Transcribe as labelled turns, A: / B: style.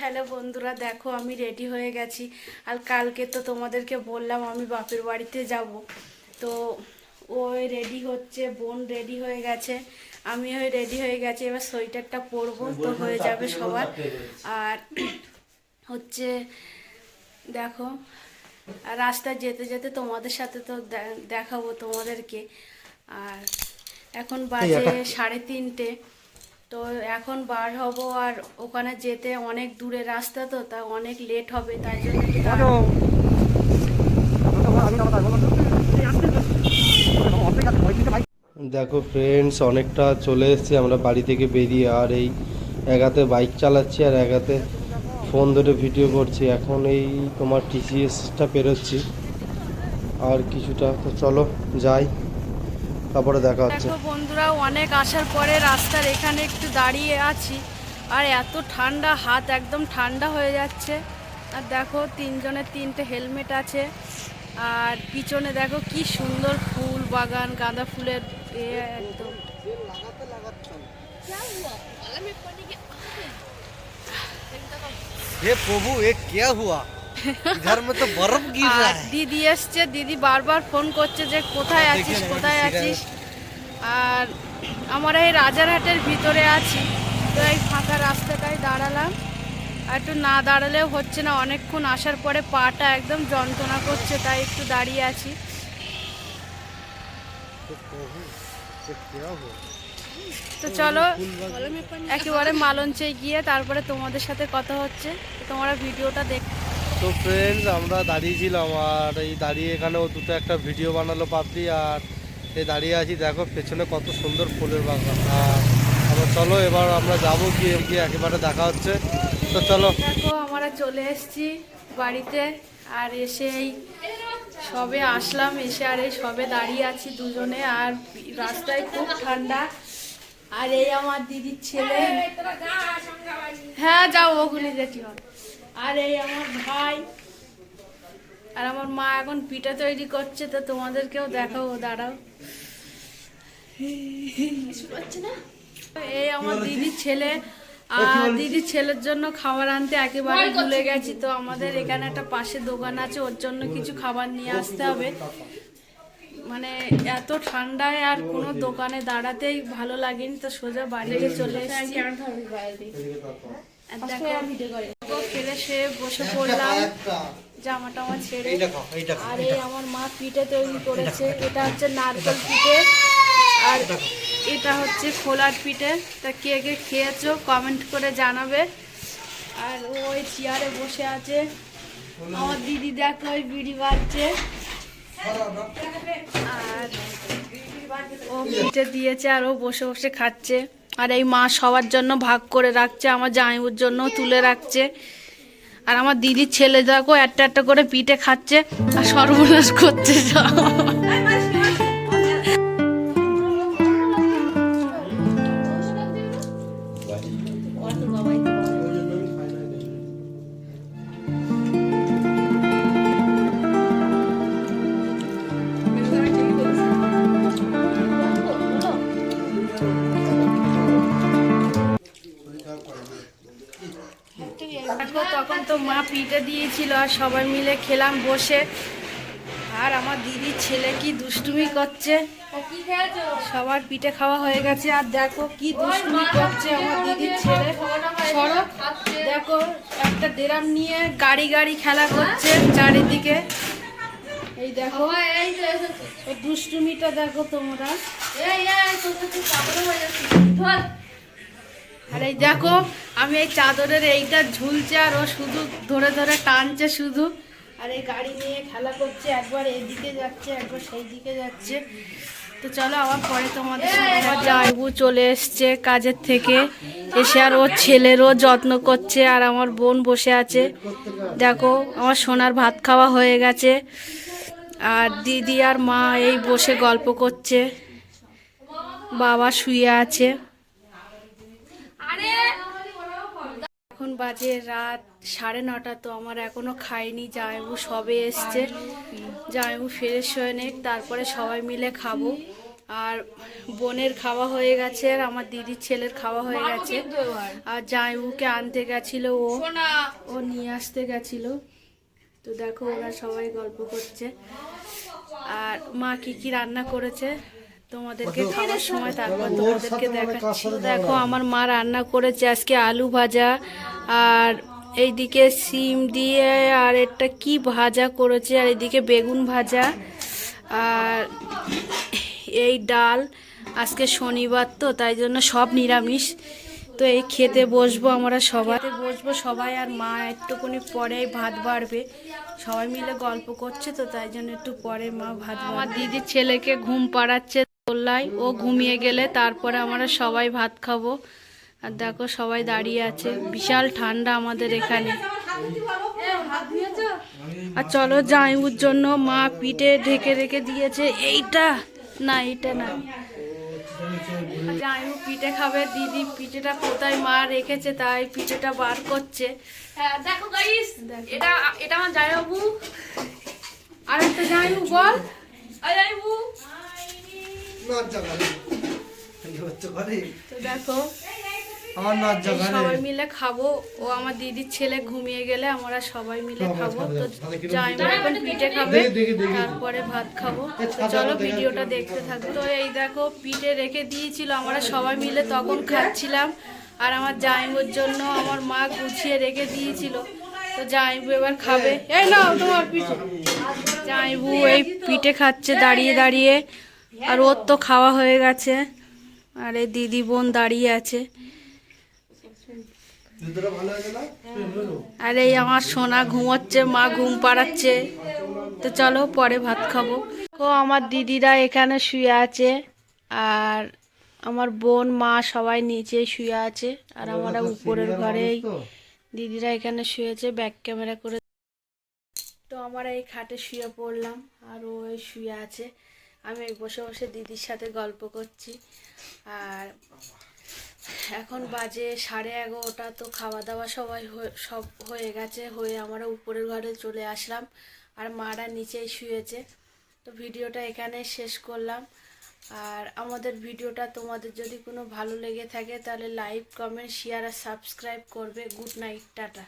A: Hello বন্ধুরা দেখো আমি রেডি হয়ে গেছি। আর কালকে তো তোমাদেরকে বললাম আমি বাপের বাড়িতে যাব। তো ওই রেডি হচ্ছে বোন রেডি হয়ে গেছে আমি ওই রেডি হয়ে গেছি। এবার সোয়েটারটা পরবো তো হয়ে যাবে সবার। আর হচ্ছে দেখো আর রাস্তায় যেতে যেতে তোমাদের সাথে তো দেখাবো তোমাদেরকে। আর এখন বাজে সাড়ে তিনটে। তো এখন বার হব আর ওখানে যেতে অনেক দূরে রাস্তা তো তা অনেক লেট হবে তাই জন্য
B: দেখো ফ্রেন্ডস অনেকটা চলে এসেছি আমরা বাড়ি থেকে বেরিয়ে আর এই এক হাতে বাইক চালাচ্ছি আর এক হাতে ফোন ধরে ভিডিও করছি। এখন এই তোমার টিসিএসটা পেরোচ্ছি। আর কিছুটা তো চলো যাই। তারপরে দেখা হচ্ছে
A: দেখো বন্ধুরা অনেক আসার পরে রাস্তার এখানে একটু দাঁড়িয়ে আছি আর এত ঠান্ডা হাত একদম ঠান্ডা হয়ে যাচ্ছে আর দেখো তিনজনের তিনটে হেলমেট আছে আর পিছনে দেখো কি সুন্দর ফুল বাগান গাঁদা ফুলের এ একদম
C: हे प्रभु ये क्या हुआ इधर में तो बर्फ गिर रहा
A: আর
C: है
A: দিদি এসছে দিদি বারবার ফোন করছে যে কোথায়
C: দেখে
A: আছিস
C: নেবেন,
A: কোথায়
C: ঠিক আছে।
A: আছিস আর আমরা এই রাজারহাটের ভিতরে আছি তো এই ফাঁকা রাস্তাটায় দাঁড়ালাম আর একটু না দাঁড়ালেও হচ্ছে না অনেকক্ষণ আসার পরে পাটা একদম যন্ত্রণা করছে তাই একটু দাঁড়িয়ে আছি
C: तो प्रभु ये क्या हुआ
A: তো চলো একেবারে মালঞ্চে গিয়ে তারপরে তোমাদের সাথে কথা হচ্ছে তো তোমরা ভিডিওটা দেখ
B: তো ফ্রেন্ডস আমরা দাঁড়িয়েছিলাম আর এই দাঁড়িয়ে এখানে ও দুটো একটা ভিডিও বানালো পাবলি আর এই দাঁড়িয়ে আছি, দেখো পেছনে কত সুন্দর ফুলের বাগান। আর আমরা চলো, এবার আমরা যাব গিয়ে গিয়ে একেবারে দেখা হচ্ছে। তো চলো।
A: দেখো, আমরা চলে এসেছি বাড়িতে আর এসে এই সবে আসলাম, এসে আর এই সবে দাঁড়িয়ে আছি দুজনে আর রাস্তায় খুব ঠান্ডা। আর এই আমার দিদির ছেলে। হ্যাঁ যাও, ওগুলি দেখি। আর এই আমার ভাই। আর আমার মা এখন পিঠা তৈরি করছে তো তোমাদেরকেও দেখাবো দাঁড়াও। এই আমার দিদির ছেলে আর দিদির ছেলের জন্য খাবার আনতে একেবারে ভুলে গেছি তো আমাদের এখানে একটা পাশে দোকান আছে ওর জন্য কিছু খাবার নিয়ে আসতে হবে। মানে এত ঠান্ডায় আর কোনো দোকানে দাঁড়াতেই ভালো লাগেনি তো সোজা বাড়িতে চলে এসেছি। খেলে সে বসে পড়লাম। জামা টামা ছেড়ে। আর এই আমার মা পিঠে তৈরি করেছে। এটা হচ্ছে নারকেল পিঠে। আর এটা হচ্ছে খোলার পিঠে। তা কে কে খেয়েছো কমেন্ট করে জানাবে। আর ও ওই চেয়ারে বসে আছে। আমার দিদি দেখো ওই বিড়ি বাজছে আর ও পিঠে দিয়েছে আর ও বসে বসে খাচ্ছে। আর এই মা সবার জন্য ভাগ করে রাখছে, আমার জামাইবুর জন্য তুলে রাখছে আর আমার দিদির ছেলে দেখো, একটা একটা করে পিঠে খাচ্ছে, আর সর্বনাশ করছে সব। তখন তো মা পিঠে দিয়েছিল আর সবাই মিলে খেলাম বসে। আর আমার দিদির ছেলে কি দুষ্টুমি করছে? সবার পিঠে খাওয়া হয়ে গেছে। আর দেখো কি দুষ্টুমি করছে আমার দিদির ছেলে। সরো দেখো একটা ডেরাম নিয়ে গাড়ি গাড়ি খেলা করছে চারিদিকে। এই দেখো এই দুষ্টুমিটা দেখো তোমরা। আর এই দেখো আমি এই চাদরের এইটা ঝুলছে আর ও শুধু ধরে ধরে টানছে শুধু। আর এই গাড়ি নিয়ে খেলা করছে, একবার এদিকে যাচ্ছে, একবার সেই দিকে যাচ্ছে। তো চলো আবার পরে তোমাদের জামাইবু চলে এসছে কাজের থেকে। এসে আর ওর ছেলেরও যত্ন করছে আর আমার বোন বসে আছে। দেখো, আমার সোনার ভাত খাওয়া হয়ে গেছে। আর দিদি আর মা এই বসে গল্প করছে। বাবা শুয়ে আছে এখন বাজে রাত সাড়ে নটা তো আমার এখনও খাইনি জামাইবু সবে এসছে। জামাইবু ফ্রেশ হয়ে নেক তারপরে সবাই মিলে খাব। আর বোনের খাওয়া হয়ে গেছে আর আমার দিদির ছেলের খাওয়া হয়ে গেছে। আর জামাইবুকে আনতে গেছিল ও। ও নিয়ে আসতে গেছিল। তো দেখো ওরা সবাই গল্প করছে। আর মা কি কি রান্না করেছে? তোমাদেরকে খাওয়ার সময় তারপর তোমাদেরকে দেখাচ্ছি। দেখো আমার মা রান্না করেছে আজকে আলু ভাজা আর এইদিকে সিম দিয়ে আর একটা কি ভাজা করেছে, আর এদিকে বেগুন ভাজা, আর এই ডাল। আজকে শনিবার তো, তাই জন্য সব নিরামিষ। তো এই খেতে বসবো আমরা সবাই। বসবো সবাই আর মা একটুখানি পরেই ভাত বাড়বে। সবাই মিলে গল্প করছে তো, তাই জন্য একটু পরে মা ভাত আমার দিদির ছেলেকে ঘুম পাড়াচ্ছে তোল্লাই ও ঘুমিয়ে গেলে তারপরে আমরা সবাই ভাত খাব। আর দেখো সবাই দাঁড়িয়ে আছে। বিশাল ঠান্ডা আমাদের এখানে। আর চলো জামাইবুর জন্য মা পিঠে ঢেকে রেখে দিয়েছে। এইটা না এইটা না। জামাইবু পিঠে খাবে। দিদি পিঠেটা কোথায়? মা রেখেছে তাই পিঠেটা বার করছে।
D: হ্যাঁ দেখো গাইস এটা এটা আমার জামাইবাবু
A: আর একটা জামাইবু বল। তো দেখো
C: আমার লজ্জা করে।
A: সবাই মিলে খাব। ও আমার দিদির ছেলে ঘুমিয়ে গেলে আমরা সবাই মিলে খাব। তো জামাইবু এখন পিঠে খাবে? তারপরে ভাত খাব। তো চলো ভিডিওটা দেখতে থাকো। তো এই দেখো পিঠে রেখে দিয়েছিল। আমরা সবাই মিলে তখন খাচ্ছিলাম। আর আমার জামাইবুর জন্য আমার মা গুছিয়ে রেখে দিয়েছিল। তো জামাইবু এবার খাবে। এই নাও তোমার পিঠে। জামাইবু এই পিঠে খাচ্ছে দাঁড়িয়ে দাঁড়িয়ে। আর ওর তো খাওয়া হয়ে গেছে। আর এই দিদি বোন দাঁড়িয়ে আছে
C: দুধটা ভালো হয়েছে না
A: আর এই আমার সোনা ঘুমোচ্ছে, মা ঘুম পাড়াচ্ছে। তো চলো পরে ভাত খাব। ও আমার দিদিরা এখানে শুয়ে আছে, আর আমার বোন, মা সবাই নিচে শুয়ে আছে, আর আমরা উপরের ঘরেই দিদিরা এখানে শুয়েছে ব্যাক ক্যামেরা করে। তো আমরা এই খাটে শুয়ে পড়লাম, আর ও শুয়ে আছে। আমি বসে বসে দিদির সাথে গল্প করছি, আর এখন বাজে সাড়ে এগারোটা, তো খাওয়া দাওয়া সবাই সব হয়ে গেছে, হয়ে আমরা উপরের ঘরে চলে আসলাম আর মারা নিচেই শুয়েছে। তো ভিডিওটা এখানে শেষ করলাম। আর আমাদের ভিডিওটা তোমাদের যদি কোনো ভালো লেগে থাকে তাহলে লাইক, কমেন্ট শেয়ার আর সাবস্ক্রাইব করবে। Good night, tata.